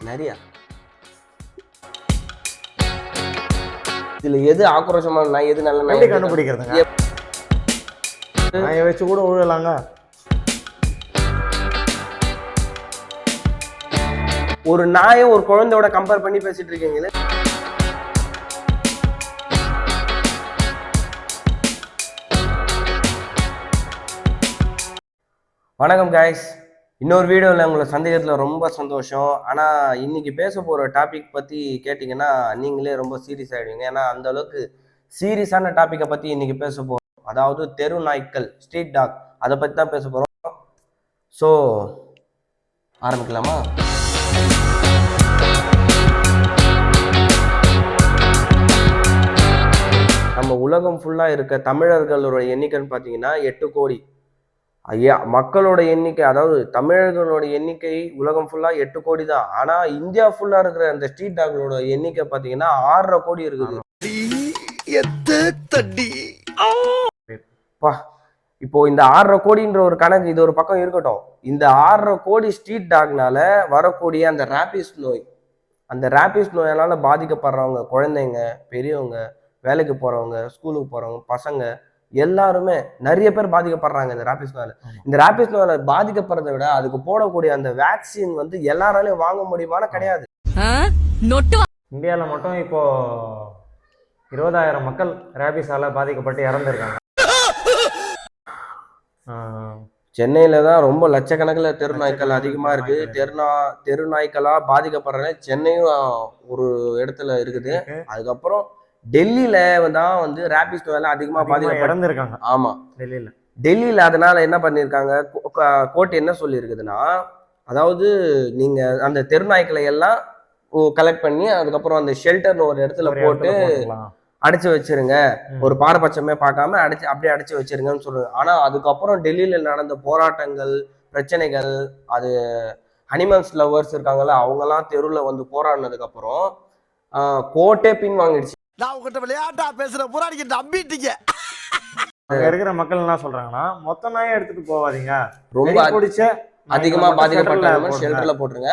நிறைய. இதுல எது ஆக்ரோஷமான நாய் எது நல்ல நாய் கண்டுபிடிக்கிறதுங்க? நாயை வச்சு கூட உழலாங்க ஒரு நாயை ஒரு குழந்தையோட கம்பேர் பண்ணி பேசிட்டு இருக்கீங்களே? வணக்கம் காய்ஸ் இன்னொரு வீடியோவில் உங்களை சந்தேகத்தில் ரொம்ப சந்தோஷம். ஆனால் இன்னைக்கு பேச போகிற டாபிக் பற்றி கேட்டிங்கன்னா நீங்களே ரொம்ப சீரியஸ் ஆகிடுவீங்க ஏன்னா அந்த அளவுக்கு சீரியஸான டாப்பிக்கை பற்றி இன்னைக்கு பேச போகிறோம் அதாவது தெரு நாய்க்கள் ஸ்ட்ரீட் டாக் அதை பற்றி தான் பேச போகிறோம் ஸோ ஆரம்பிக்கலாமா? நம்ம உலகம் ஃபுல்லாக இருக்க தமிழர்களோட எண்ணிக்கைன்னு பார்த்தீங்கன்னா எட்டு கோடி. ஐயா மக்களோட எண்ணிக்கை அதாவது தமிழர்களோட எண்ணிக்கை உலகம் ஃபுல்லாக எட்டு கோடி தான். ஆனால் இந்தியா ஃபுல்லாக இருக்கிற அந்த ஸ்ட்ரீட் டாக்களோட எண்ணிக்கை பார்த்தீங்கன்னா ஆறரை கோடி இருக்குது. இப்போ இந்த ஆறரை கோடின்ற ஒரு கணக்கு இது ஒரு பக்கம் இருக்கட்டும். இந்த ஆறரை கோடி ஸ்ட்ரீட் டாக்னால வரக்கூடிய அந்த ரேபிஸ் நோய் அந்த ரேபிஸ் நோயால பாதிக்கப்படுறவங்க குழந்தைங்க பெரியவங்க வேலைக்கு போறவங்க ஸ்கூலுக்கு போறவங்க பசங்க எல்லாருமே நிறைய பேர் பாதிக்கப்படுறாங்க இந்த ரேபிஸ் நோயால ஆமா. இந்த ரேபிஸ் நோயால பாதிக்கப்படுறதை விட அதுக்கு போடக்கூடிய அந்த வேக்சின் வந்து எல்லாராலையும் வாங்க முடியுமானா கிடையாது. இந்தியாவில் மட்டும் இப்போ இருபதாயிரம் மக்கள் ரேபிஸால பாதிக்கப்பட்டு இறந்துருக்காங்க. சென்னையில தான் ரொம்ப லட்சக்கணக்கில் தெருநாய்க்கள் அதிகமா இருக்கு. தெருநா தெருநாய்க்களா பாதிக்கப்படுற சென்னையும் ஒரு இடத்துல இருக்குது. இருக்கு. அதுக்கப்புறம் டெல்லியில தான் வந்து ரேபிஸ் நோயால அதிகமா பாதிக்கப்பட்ட இறந்துருக்காங்க. ஆமா. டெல்லியில. டெல்லியில அதனால என்ன பண்ணியிருக்காங்க கோ- கா- கோர்ட் என்ன சொல்லியிருக்குதுன்னா அதாவது நீங்க அந்த தெருநாய்க்களை எல்லாம் கலெக்ட் பண்ணி அதுக்கப்புறம் அந்த ஷெல்டர்னு ஒரு இடத்துல போட்டு. அடைச்சு வச்சிருங்க. ஒரு பாரபட்சமே பார்க்காம அடைச்சு அப்படியே அடைச்சு வச்சிருங்கன்னு சொல்றாங்க. ஆனா அதுக்கப்புறம் டெல்லியில நடந்த போராட்டங்கள் பிரச்சனைகள் அது அனிமல்ஸ் லவர்ஸ் இருக்காங்கல்ல அவங்கெல்லாம் தெருவுல வந்து போராடினதுக்கு அப்புறம் கோர்ட்டே பின் வாங்கிடுச்சு. நான் உங்ககிட்ட விளையாட்டா பேசுற புறாடிக்கு நம்பிட்டீங்க? அங்க இருக்கிற மக்கள் என்ன சொல்றாங்கன்னா மொத்த நாயை எடுத்துட்டு போவாதீங்க. ரொம்ப பிடிச்ச அதிகமா பாதிக்கப்பட்ட. ஷெல்டர்ல போட்டுருங்க.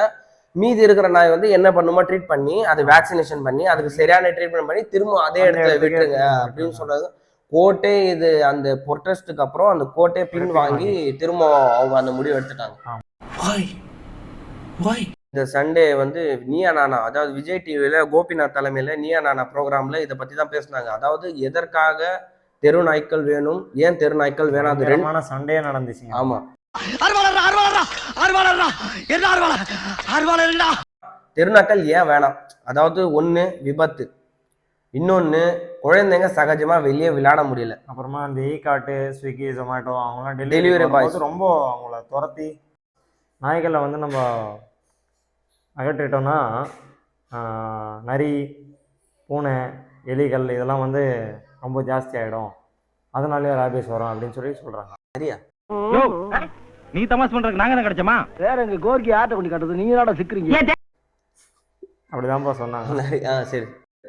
மீதி இருக்கிற நாய் வந்து என்ன பண்ணுமோ ட்ரீட் பண்ணி அது வேக்சினேஷன் பண்ணி அதுக்கு சரியான ட்ரீட்மெண்ட் பண்ணி திரும்ப அதே இடத்துல விட்டுருங்க. அப்படின்னு சொல்றது. கோர்ட்டே இது அந்த ப்ரொட்டஸ்ட்டுக்கு அப்புறம் அந்த கோர்ட்டே பின் வாங்கி திரும்ப அவங்க அந்த முடிவு எடுத்துட்டாங்க. வாய் வாய் இந்த சண்டே வந்து நீயா நானா அதாவது விஜய் டிவில கோபிநாத் தலைமையில நீயா நானா ப்ரோக்ராம்ல இதை பத்தி தான் பேசினாங்க. அதாவது எதற்காக தெரு நாய்க்கள் வேணும் ஏன் தெரு நாய்க்கள் வேணாம் அது ரெண்டு பயங்கரமான சண்டையே நடந்துச்சுங்க ஆமா. அருவாளர் அருவாளர் அருவாளர் என்ன அருவாளர் அருவாளர்டா தெருநாக்கள் ஏன் வேணாம்? அதாவது ஒண்ணு விபத்து. இன்னொன்னு குழந்தைங்க சகஜமா வெளியே விளையாட முடியல. அப்புறமா இந்த ஈ காட்டு ஸ்விக்கி ஜொமேட்டோ அவங்களாம் Delivery டெலிவரி. பாய்ஸ் ரொம்ப அவங்கள துரத்தி நாய்களை வந்து நம்ம அகற்றிட்டோம்னா நரி பூனை எலிகள் இதெல்லாம் வந்து ரொம்ப ஜாஸ்தி ஆகிடும் அதனாலேயே ரேபிஸ் வரும் அப்படின்னு சொல்லி சொல்கிறாங்க சரியா? நீ தமாஸ் பண்றதுக்கு நாங்க தான் கிடைச்சோமா? வேற எங்க கோர்க்கி ஆட்ட கொண்டு காட்டுறது நீங்க தானடா சிக்கிறீங்க? அப்படிதான்ப்பா சொன்னாங்க. நிறைய- ஆ, சரி.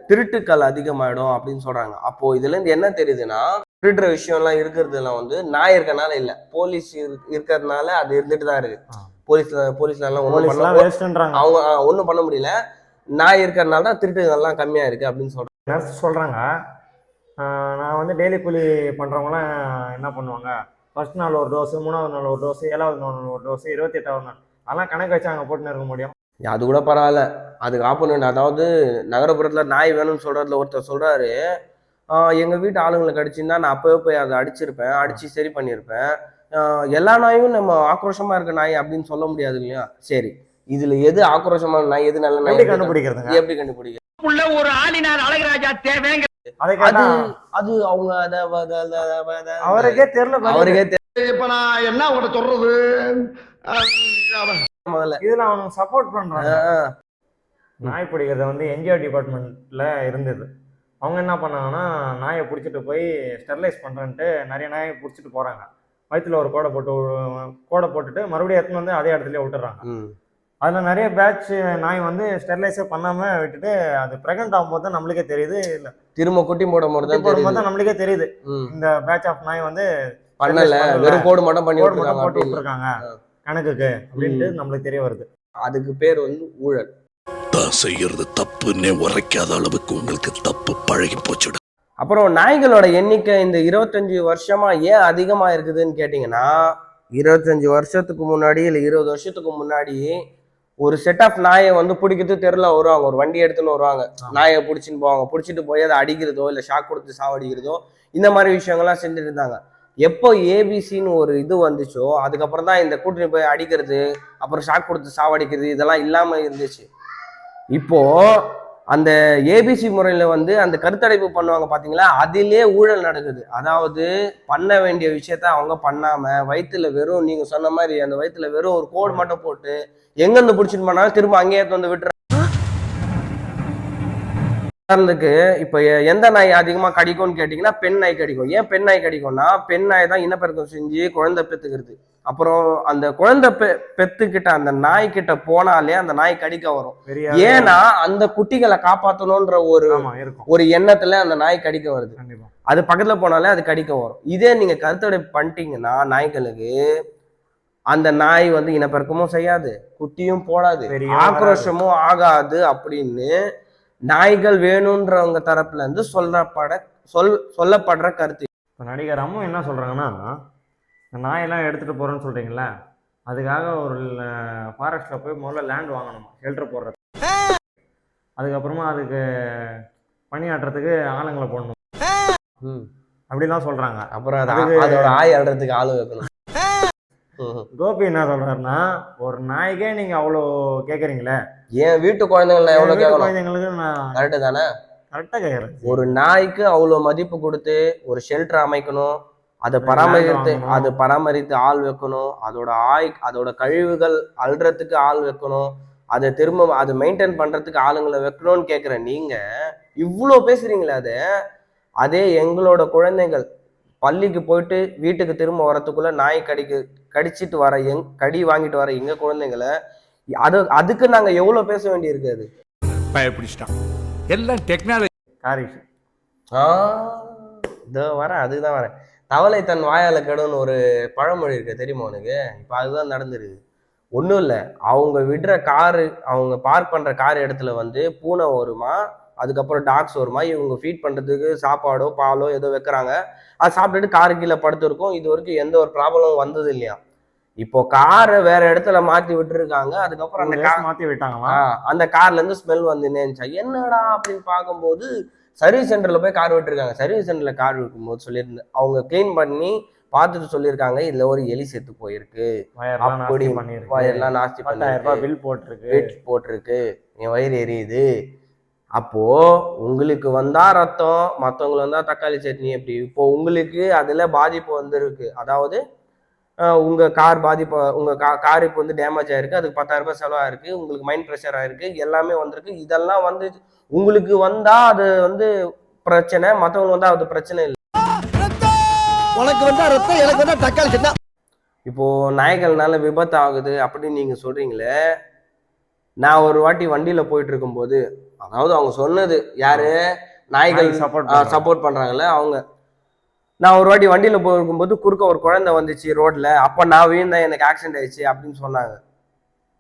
திருட்டுக்கள் அதிகமாயிடும் அப்படின்னு சொல்றாங்க. அப்போ இதுல இருந்து என்ன தெரியுதுன்னா திருடுற விஷயம் எல்லாம் இருக்கிறதுலாம் வந்து நாய் இருக்கறனால இல்ல. போலீஸ் இரு- இருக்கிறதுனால அது இருந்துட்டு தான் இருக்கு. போலீஸ்ல போலீஸ்லாம் பண்ண வேஸ்ட்டுன்றாங்க. அவங்க ஒண்ணும் பண்ண முடியல. நாய் இருக்கிறதுனால தான் திருட்டுகள்லாம் கம்மியா இருக்கு அப்படின்னு சொல்றாங்க. நர்ஸ் சொல்கிறாங்க நான் வந்து டெய்லி கூலி பண்ணுறவங்களாம் என்ன பண்ணுவாங்க? ஃபர்ஸ்ட் நாள் ஒரு டோஸு மூணாவது நாள் ஒரு டோஸு ஏழாவது நாள் ஒரு டோஸு இருபத்தி எட்டாவது நாள். அதெல்லாம் கணக்கு வச்சு அங்கே போட்டுன்னு இருக்க முடியும். அது கூட பரவாயில்ல. அதுக்கு ஆப்போனண்ட் அதாவது நகரப்புறத்துல நாய் வேணும்னு சொல்றதுல ஒருத்தர் சொல்றாரு. ஆஹ் எங்க வீட்டு ஆளுங்களுக்கு அடிச்சிருந்தா நான் அப்பவே போய் அதை அடிச்சிருப்பேன் அடிச்சு சரி பண்ணியிருப்பேன் எல்லா நாயும் நம்ம ஆக்ரோஷமா இருக்க நாய் அப்படின்னு சொல்ல முடியாது இல்லையா? சரி. இதுல எது ஆக்ரோஷமான நாய் எது நல்ல நாய் எப்படி எப்படி கண்டுபிடிக்கிறதுங்க எப்படி கண்டுபிடிக்க உள்ள ஒரு ஆளினார் அழகராஜா தேவைங்க. அதை அது அவங்க அவருக்கே தெரியல. அவருக்கே தெரியும் இப்ப நான் என்ன உங்கள்கிட்ட சொல்றது? முதல்ல. இதுல அவங்க சப்போர்ட் பண்றாங்க நாய் பிடிக்கிறது வந்து என்ஜிஓ டிபார்ட்மெண்ட்ல இருந்தது. அவங்க என்ன பண்ணாங்கன்னா நாயை பிடிச்சிட்டு போய் ஸ்டெர்லைஸ் பண்றேன்ட்டு நிறைய நாயை பிடிச்சிட்டு போறாங்க. வயிற்றுல ஒரு கோடை போட்டு கோடை போட்டுட்டு மறுபடியும் எடுத்துன்னு வந்து அதே இடத்துல விட்டுறாங்க. அதுல நிறைய பேட்ச் நாய் வந்து ஸ்டெர்லைஸே பண்ணாம விட்டுட்டு அது பிரெக்னென்ட் ஆகும்போது தான் நம்மளுக்கே தெரியுது இல்ல. திரும்ப குட்டி போடும் போது தான் போடும்போது தான் நம்மளுக்கே தெரியுது. இந்த பேட்ச் ஆஃப் நாய் வந்து பண்ணல. வெறும் கோடு மட்டும் பண்ணி கோடு மட்டும் போட்டு விட்டுருக்காங்க. கணக்குக்கு அப்படின்ட்டு நம்மளுக்கு தெரிய வருது. அதுக்கு பேர் வந்து ஊழல். நான் செய்யறது தப்புன்னே உரைக்காத அளவுக்கு உங்களுக்கு தப்பு பழகி போச்சுடா. அப்புறம் நாய்களோட எண்ணிக்கை இந்த இருபத்தஞ்சு வருஷமா ஏன் அதிகமா இருக்குதுன்னு கேட்டிங்கன்னா இருபத்தஞ்சு வருஷத்துக்கு முன்னாடி இல்லை இருபது வருஷத்துக்கு முன்னாடி ஒரு செட் ஆஃப் நாயை வந்து பிடிக்கிறது தெருல வருவாங்க. ஒரு வண்டி எடுத்துன்னு வருவாங்க. நாயை பிடிச்சின்னு போவாங்க. பிடிச்சிட்டு போய் அதை அடிக்கிறதோ இல்லை ஷாக் கொடுத்து சாவடிக்கிறதோ இந்த மாதிரி விஷயங்கள்லாம் செஞ்சுட்டு இருந்தாங்க. எப்போ ஏபிசின்னு ஒரு இது வந்துச்சோ அதுக்கப்புறம் தான் இந்த கூட்டணி போய் அடிக்கிறது அப்புறம் ஷாக் கொடுத்து சாவடிக்கிறது இதெல்லாம் இல்லாம இருந்துச்சு. இப்போ அந்த ஏபிசி முறையில் வந்து அந்த கருத்தடைப்பு பண்ணுவாங்க பார்த்தீங்களா அதிலே ஊழல் நடக்குது. அதாவது பண்ண வேண்டிய விஷயத்த அவங்க பண்ணாம வயிற்றுல வெறும் நீங்கள் சொன்ன மாதிரி அந்த வயிற்றுல வெறும் ஒரு கோடு மட்டும் போட்டு எங்கேருந்து பிடிச்சிட்டு போனாலும் திரும்ப அங்கேயே வந்து விட்டுற உதாரணத்துக்கு இப்போ எந்த நாய் அதிகமாக கடிக்கும்னு கேட்டிங்கன்னா பெண் நாய் கடிக்கும். ஏன் பெண் நாய் கடிக்கும்னா பெண் நாய் தான் இனப்பெருக்கம் செஞ்சு குழந்தை பெத்துக்கிறது. அப்புறம் அந்த குழந்தை பெ பெத்துக்கிட்ட அந்த நாய் கிட்ட போனாலே அந்த நாய் கடிக்க வரும். ஏன்னா அந்த குட்டிகளை காப்பாத்தணும்ன்ற ஒரு ஒரு எண்ணத்துல அந்த நாய் கடிக்க வருது. அது பக்கத்துல போனாலே அது கடிக்க வரும். இதே நீங்க கருத்தடை பண்ணிட்டீங்கன்னா நாய்களுக்கு அந்த நாய் வந்து இனப்பெருக்கமும் செய்யாது குட்டியும் போடாது ஆக்ரோஷமும் ஆகாது அப்படின்னு நாய்கள் வேணுன்றவங்க தரப்புல இருந்து சொல்லப்பட சொல் சொல்லப்படுற கருத்து. இப்போ நடிகர் அம்மு என்ன சொல்கிறாங்கன்னா இந்த நாயெல்லாம் எடுத்துகிட்டு போகிறேன்னு சொல்கிறீங்களா அதுக்காக ஒரு ஃபாரஸ்ட்டில் போய் முதல்ல லேண்ட் வாங்கணுமா? ஷெல்டர் போடுறது அதுக்கப்புறமா அதுக்கு பணியாற்றுறதுக்கு ஆளுங்களை போடணும். அப்படிலாம் சொல்கிறாங்க அப்புறம் அதோட ஆய் அல்றதுக்கு ஆளு வைக்கணும். ம். கோபி என்ன சொல்கிறாருன்னா ஒரு நாய்க்கே நீங்கள் அவ்வளோ கேட்குறீங்களே ஏன் வீட்டு குழந்தைங்கள கேட்கணும் குழந்தைங்களுக்கு நான் கரெக்டு தானே? கரெக்டாக கேட்குறேன் ஒரு நாய்க்கு அவ்வளோ மதிப்பு கொடுத்து ஒரு ஷெல்டர் அமைக்கணும். அதை பராமரித்து. அது பராமரித்து ஆள் வைக்கணும். அதோட ஆய் அதோட கழிவுகள் அள்ளுறதுக்கு ஆள் வைக்கணும். அதை திரும்ப அதை மெயின்டைன் பண்றதுக்கு ஆளுங்களை வைக்கணும்னு கேட்குற நீங்க இவ்வளோ பேசுறீங்களே அதை. அதே எங்களோட குழந்தைகள் பள்ளிக்கு போயிட்டு வீட்டுக்கு திரும்ப வரத்துக்குள்ள நாய் கடிக்கு கடிச்சிட்டு வர எங் கடி வாங்கிட்டு வர எங்க குழந்தைங்களை அது அதுக்கு நாங்க எவ்வளவு பேச வேண்டியிருக்கு அது? பயப்பிடிச்சிட்டான். எல்லாம் டெக்னாலஜி காரிஷ். ஆ இதோ வரேன் அதுதான் வரேன். தவளை தன் வாயால கெடுன்னு ஒரு பழமொழி இருக்கு தெரியுமா உனக்கு? இப்போ அதுதான் நடந்துருக்கு ஒன்றும் இல்லை. அவங்க விடுற காரு அவங்க பார்க் பண்ற கார் இடத்துல வந்து பூனை வருமா? அதுக்கப்புறம் டாக்ஸ் வருமா? இவங்க ஃபீட் பண்றதுக்கு சாப்பாடோ பாலோ ஏதோ வைக்கிறாங்க. அது சாப்பிட்டுட்டு காரு கீழே படுத்திருக்கும். இது வரைக்கும் எந்த ஒரு ப்ராப்ளமும் வந்தது இல்லையா? இப்போ காரை வேற இடத்துல மாத்தி விட்டுருக்காங்க. அதுக்கப்புறம் அந்த கார் மாற்றி விட்டாங்களா அந்த கார்ல இருந்து ஸ்மெல் வந்து நினைச்சா என்னடா அப்படின்னு பார்க்கும்போது சர்வீஸ் சென்டர்ல போய் கார் விட்டுருக்காங்க சர்வீஸ் சென்டர்ல கார் விற்கும்போது சொல்லியிருந்தேன் அவங்க க்ளீன் பண்ணி பார்த்துட்டு சொல்லியிருக்காங்க இதுல ஒரு எலி செத்து போயிருக்கு. அப்படி வயர்லாம் நாஸ்தி பண்ணிருக்கு பில் போட்டிருக்கு. வெயிட் போட்டிருக்கு. என் வயிறு எரியுது. அப்போ உங்களுக்கு வந்தா ரத்தம் மற்றவங்களுக்கு வந்தா தக்காளி சட்னி எப்படி இப்போ உங்களுக்கு அதுல பாதிப்பு வந்திருக்கு. அதாவது அஹ், உங்க கார் பாதிப்பு உங்க கா கார் இப்போ வந்து டேமேஜ் ஆயிருக்கு அதுக்கு பத்தாயிரம் ரூபாய் செலவாயிருக்கு உங்களுக்கு மைண்ட் ப்ரெஷர் ஆயிருக்கு எல்லாமே வந்திருக்கு. இதெல்லாம் வந்து உங்களுக்கு வந்தா அது வந்து பிரச்சனை மற்றவங்களுக்கு வந்தா அது பிரச்சனை இல்லை. உனக்கு வந்தா ரத்தம் எனக்கு வந்தா தக்காளி சட்னா இப்போ நாய்கள்னால விபத்து ஆகுது அப்படின்னு நீங்க சொல்றீங்களே நான் ஒரு வாட்டி வண்டியில போயிட்டு இருக்கும்போது அதாவது அவங்க சொன்னது யாரு? நாய்கள் சப்போர்ட். சப்போர்ட் பண்றாங்கல்ல அவங்க நான் ஒரு வாட்டி வண்டியில் போயிருக்கும்போது குறுக்க ஒரு குழந்தை வந்துச்சு ரோட்டில் அப்போ நான் விழுந்தேன் எனக்கு ஆக்சிடென்ட் ஆயிடுச்சு அப்படின்னு சொன்னாங்க.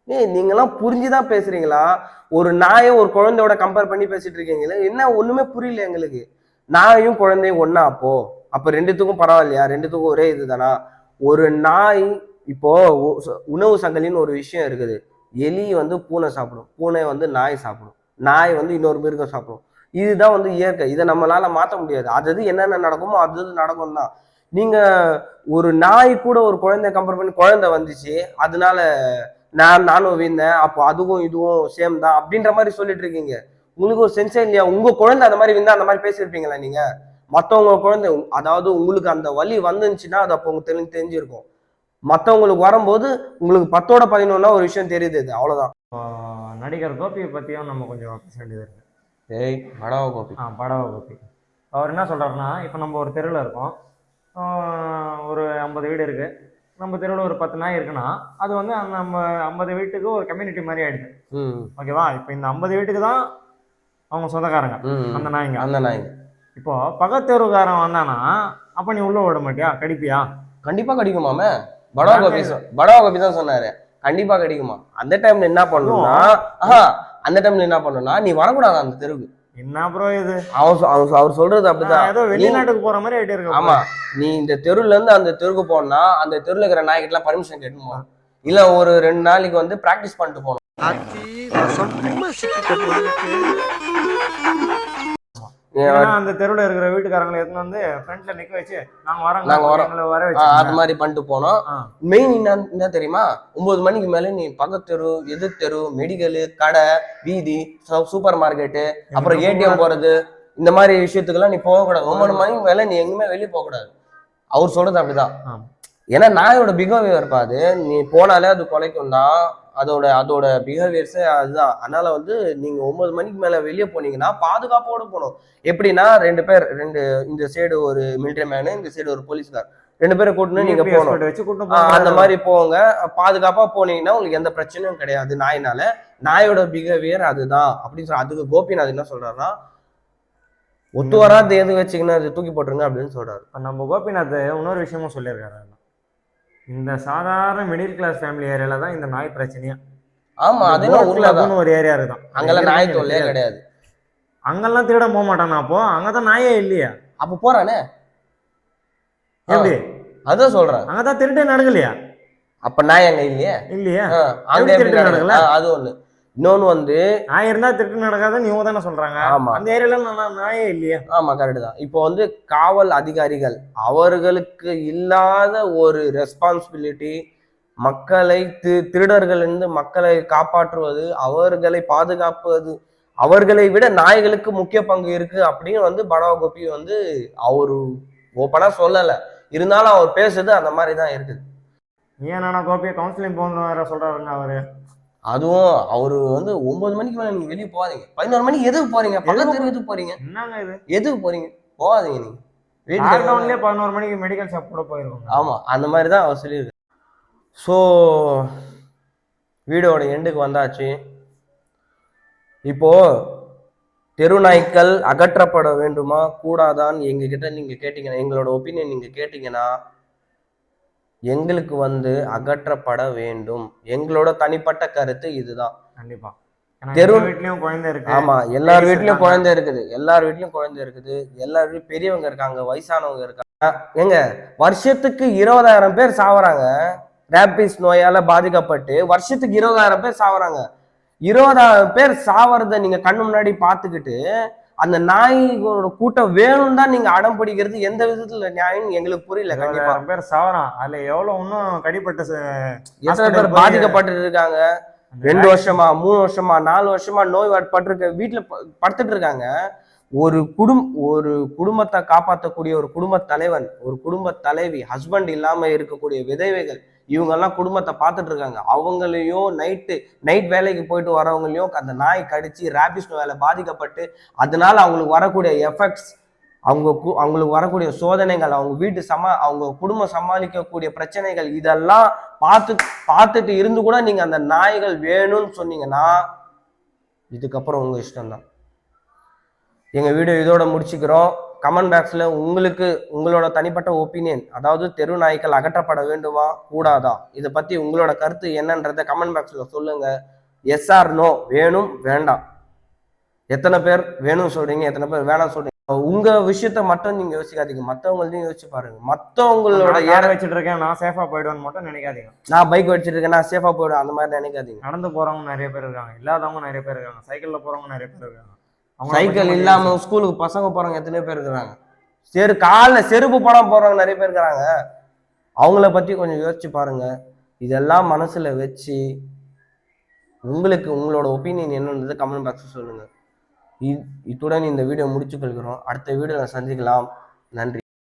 ஏய் புரிஞ்சு தான் பேசுறீங்களா? ஒரு நாயை ஒரு குழந்தையோட கம்பேர் பண்ணி பேசிட்டு இருக்கீங்களே? என்ன ஒன்றுமே புரியல எங்களுக்கு. நாயும் குழந்தையும் ஒன்றா அப்போ? அப்போ ரெண்டுத்துக்கும் பரவாயில்லையா? ரெண்டுத்துக்கும் ஒரே இதுதானா? ஒரு நாய் இப்போ உ- உணவு சங்கலின்னு ஒரு விஷயம் இருக்குது. எலி வந்து பூனை சாப்பிடும். பூனை வந்து நாய் சாப்பிடும். நாய் வந்து இன்னொரு மிருகம் சாப்பிடும். இதுதான் வந்து இயற்கை. இதை நம்மளால மாற்ற முடியாது. அது அது என்னென்ன நடக்குமோ அது அது நடக்கும் தான் நீங்க ஒரு நாய் கூட ஒரு குழந்தைய கம்பேர் பண்ணி குழந்தை வந்துச்சு அதனால நான் நானும் வீழ்ந்தேன் அப்போ அதுவும் இதுவும் சேம் தான் அப்படின்ற மாதிரி சொல்லிட்டு இருக்கீங்க. உங்களுக்கு ஒரு சென்சே இல்லையா? உங்க குழந்தை அந்த மாதிரி விந்தா அந்த மாதிரி பேசியிருப்பீங்களா நீங்க? மற்றவங்க குழந்தை அதாவது உங்களுக்கு அந்த வழி வந்துச்சுன்னா அது அப்போ உங்களுக்கு தெரிஞ்சு தெரிஞ்சிருக்கும். மற்றவங்களுக்கு வரும்போது உங்களுக்கு பத்தோட பதினொன்னா ஒரு விஷயம் தெரியுது இது அவ்வளவுதான். நடிகர் கோபியை பற்றியும் நம்ம கொஞ்சம் பேச வேண்டியது இருக்கு. ஏய் படவா கோபி. ஆ படவ கோபி. அவர் என்ன சொல்கிறாருன்னா இப்போ நம்ம ஒரு தெருவில் இருக்கோம். ஒரு ஐம்பது வீடு இருக்குது நம்ம தெருவில் ஒரு பத்து நாய் இருக்குன்னா அது வந்து அந்த நம்ம ஐம்பது வீட்டுக்கு ஒரு கம்யூனிட்டி மாதிரி ஆயிடுது. ஓகேவா? இப்போ இந்த ஐம்பது வீட்டுக்கு தான் அவங்க சொந்தக்காரங்க. அந்த நாய்ங்க. அந்த நாய் இப்போ பக்கத்தெருவுக்காரன் வந்தானா அப்போ நீ உள்ள விட மாட்டியா? கடிப்பியா? கண்டிப்பா கிடைக்குமாமே படவா கோபி படவா கோபி தான் சொன்னாரு. கண்டிப்பா கிடைக்குமா. அந்த டைம்ல என்ன பண்ணணும்னா ஆஹா அந்த டைம்ல என்ன பண்ணணும்னா நீ வரக்கூடாது அந்த தெருவுக்கு. என்ன ப்ரோ இது? அவன் அவன் அவர் சொல்றது நான் அப்படிதான். ஏதோ வெளிநாட்டுக்கு போற மாதிரி ஆயிட்டு இருக்கு ஆமா. நீ இந்த தெருவுல இருந்து அந்த தெருவுக்கு போனா அந்த தெருவுல இருக்கிற நாய்கிட்ட எல்லாம் பர்மிஷன் கேட்டு போகணும் இல்ல ஒரு ரெண்டு நாளைக்கு வந்து பிராக்டிஸ் பண்ணிட்டு போகணும். அந்த தெருவுல இருக்கிற வீட்டுக்காரங்களை எடுத்துன்னு வந்து ஃப்ரண்ட்ல நிக்க வச்சு நாங்க வரோங்க நாங்க வரோம். வர வச்சு அது மாதிரி பண்ணிட்டு போனோம். மெயின் என்ன என்ன தெரியுமா? ஒன்பது மணிக்கு மேல நீ பக்கத்து தெரு எதிர் தெரு மெடிக்கலு கடை வீதி சூப்பர் மார்க்கெட்டு அப்புறம் ஏடிஎம் போறது இந்த மாதிரி விஷயத்துக்கெல்லாம் நீ போகக்கூடாது. ஒன்பது மணிக்கு மேல நீ எங்குமே வெளியே போகக்கூடாது. அவர் சொல்றது அப்படிதான். ஏன்னா நாயோட பிஹேவியர் இருப்பாது நீ போனாலே அது குலைக்கும் தான். அதோட அதோட பிஹேவியர்ஸே அதுதான். அதனால வந்து நீங்க ஒன்பது மணிக்கு மேல வெளியே போனீங்கன்னா பாதுகாப்போட போகணும். எப்படின்னா ரெண்டு பேர் ரெண்டு இந்த சைடு ஒரு மிலிட்டரி மேனு இந்த சைடு ஒரு போலீஸ்கார் ரெண்டு பேரை கூட்டின்னு நீங்க போகணும். அந்த மாதிரி போங்க. பாதுகாப்பா போனீங்கன்னா உங்களுக்கு எந்த பிரச்சனையும் கிடையாது. நாயினால. நாயோட பிஹேவியர் அதுதான். அப்படின்னு சொல்லி அதுக்கு கோபிநாத் என்ன சொல்றாருன்னா ஒத்து வராது எது வச்சுக்கின்னு அது தூக்கி போட்டுருங்க அப்படின்னு சொல்றாரு. நம்ம கோபிநாத் இன்னொரு விஷயமும் சொல்லியிருக்காரு. இந்த சாதாரண மிடில் கிளாஸ் ஃபேமிலி ஏரியால தான் இந்த நாய் பிரச்சனையா? ஆமா அது clubன்னு ஒரு ஏரியா இருக்குதான். அங்கெல்லாம் நாய் தொல்லையே. கிடையாது. அங்கெல்லாம் திருட போக மாட்டானா அப்போ? அங்கதான் நாயே இல்லையா? அப்ப போறானே. எப்படி? அதான் சொல்றேன். அங்கதான் திருட்டே நடக்கலையா? அப்ப நாய் அங்க இல்லையே? இல்லையா. அங்க திருட்டு நடக்கல? அது ஒண்ணு. இன்னொன்னு வந்து நாய் இருந்தா திருட்டு நடக்காதுன்னு இவங்க தானே சொல்றாங்க. ஆமா. அந்த ஏரியால நாயே இல்லையா? ஆமா கரெக்ட் தான். இப்போ வந்து காவல் அதிகாரிகள் அவர்களுக்கு இல்லாத ஒரு ரெஸ்பான்சிபிலிட்டி மக்களை தி திருடர்களிலிருந்து மக்களை காப்பாற்றுவது அவர்களை பாதுகாப்பது அவர்களை விட நாய்களுக்கு முக்கிய பங்கு இருக்கு அப்படின்னு வந்து படவ கோபி வந்து அவரு ஓப்பனா சொல்லல. இருந்தாலும் அவர் பேசுறது அந்த மாதிரி தான் இருக்குது. ஏன் நானா கோபியை கவுன்சிலிங் போகணும் வேற சொல்றாருங்க அவரு. அதுவும் அவரு வந்து ஒன்பது மணிக்கு மேல நீங்க வெளியே போகாதீங்க. பதினோரு மணிக்கு எதுக்கு போறீங்க? பக்கத்து தெரு எதுக்கு போறீங்க. என்னங்க இது? எதுக்கு போறீங்க? போகாதீங்க நீங்க. லாக்டவுன்லயே பதினோரு மணிக்கு மெடிக்கல் ஷாப் கூட போயிருக்கோங்க ஆமா அந்த மாதிரி தான் அவர் சொல்லியிருக்கு ஸோ வீடியோட எண்டுக்கு வந்தாச்சு. இப்போ தெரு நாய்க்கள் அகற்றப்பட வேண்டுமா? கூடாதான்னு எங்ககிட்ட நீங்க கேட்டீங்கன்னா எங்களோட ஒப்பீனியன் நீங்க கேட்டீங்கன்னா எங்களுக்கு வந்து அகற்றப்பட வேண்டும். எங்களோட தனிப்பட்ட கருத்து இதுதான். கண்டிப்பா. தெரு- எங்க வீட்லயும் குழந்தை இருக்கு. ஆமா எல்லார் வீட்லயும். குழந்தை இருக்குது. எல்லார் வீட்லயும் குழந்தை இருக்குது. எல்லார் வீட்லயும் பெரியவங்க இருக்காங்க வயசானவங்க இருக்காங்க. ஏங்க வருஷத்துக்கு இருபதாயிரம் பேர் சாவறாங்க. ரேபிஸ் நோயால பாதிக்கப்பட்டு வருஷத்துக்கு இருபதாயிரம் பேர் சாவறாங்க. இருபதாயிரம் பேர் சாவறத நீங்க கண்ணு முன்னாடி பாத்துக்கிட்டு அந்த நாய்களோட கூட்டம் வேணும் தான் நீங்க அடம் பிடிக்கிறது எந்த விதத்துல நியாயம் எங்களுக்கு புரியல கண்டிப்பா. பேர் சாவறான் அதுல எவ்வளவு இன்னும் கடிப்பட்ட எத்தனை பேர் பாதிக்கப்பட்டு இருக்காங்க ரெண்டு வருஷமா மூணு வருஷமா நாலு வருஷமா நோய் பட்டிருக்க வீட்டுல படுத்துட்டு இருக்காங்க ஒரு குடும் ஒரு குடும்பத்தை காப்பாற்றக்கூடிய ஒரு குடும்ப தலைவன் ஒரு குடும்ப தலைவி ஹஸ்பண்ட் இல்லாம இருக்கக்கூடிய விதவைகள் இவங்க எல்லாம் குடும்பத்தை பார்த்துட்டு இருக்காங்க அவங்களையும் நைட்டு நைட் வேலைக்கு போயிட்டு வரவங்களையும் அந்த நாய் கடிச்சு ரேபிஸ் வேலை பாதிக்கப்பட்டு அதனால அவங்களுக்கு வரக்கூடிய எஃபெக்ட்ஸ் அவங்க கு- அவங்களுக்கு வரக்கூடிய சோதனைகள் அவங்க வீட்டு சமா அவங்க குடும்பம் சமாளிக்கக்கூடிய பிரச்சனைகள் இதெல்லாம் பார்த்து பார்த்துட்டு இருந்து கூட நீங்க அந்த நாய்கள் வேணும்னு சொன்னீங்கன்னா இதுக்கப்புறம் உங்க இஷ்டம்தான். எங்க வீடியோ இதோட முடிச்சுக்கிறோம். கமெண்ட் பாக்ஸ்ல உங்களுக்கு உங்களோட தனிப்பட்ட ஒப்பீனியன் அதாவது தெரு நாய்கள் அகற்றப்பட வேண்டுமா கூடாதா? இதை பத்தி உங்களோட கருத்து என்னன்றத கமெண்ட் பாக்ஸ்ல சொல்லுங்க. எஸ் ஆர் நோ வேணும் வேண்டாம். எத்தனை பேர் வேணும் சொல்றீங்க எத்தனை பேர் வேணாம் சொல்றீங்க? உங்க விஷயத்த மட்டும் நீங்க யோசிக்காதீங்க. மத்தவங்களையும் யோசிச்சு பாருங்க. மத்தவங்களோட நான் ஏற வச்சுட்டு இருக்கேன் நான் சேஃபா போயிடுவேன்னு மட்டும் நினைக்காதீங்க. நான் பைக் வச்சிட்டு இருக்கேன் நான் சேஃபா போயிடும் அந்த மாதிரி நினைக்காதீங்க. நடந்து போறவங்க நிறைய பேர் இருக்காங்க இல்லாதவங்க நிறைய பேர் இருக்காங்க சைக்கிள்ல போறவங்க நிறைய பேர் இருக்காங்க. சைக்கிள் இல்லாம ஸ்கூலுக்கு பசங்க போறவங்க எத்தனை பேர் இருக்கிறாங்க. செரு காலில் செருப்பு போடாம போறவங்க நிறைய பேர் இருக்கிறாங்க. அவங்கள பத்தி கொஞ்சம் யோசிச்சு பாருங்க. இதெல்லாம் மனசுல வச்சு உங்களுக்கு உங்களோட ஒப்பீனியன் என்னன்றது கமெண்ட் பாக்ஸ் சொல்லுங்க. இ- இத்துடன் இந்த வீடியோ முடிச்சு கொள்கிறோம். அடுத்த வீடியோல சந்திக்கலாம். நன்றி.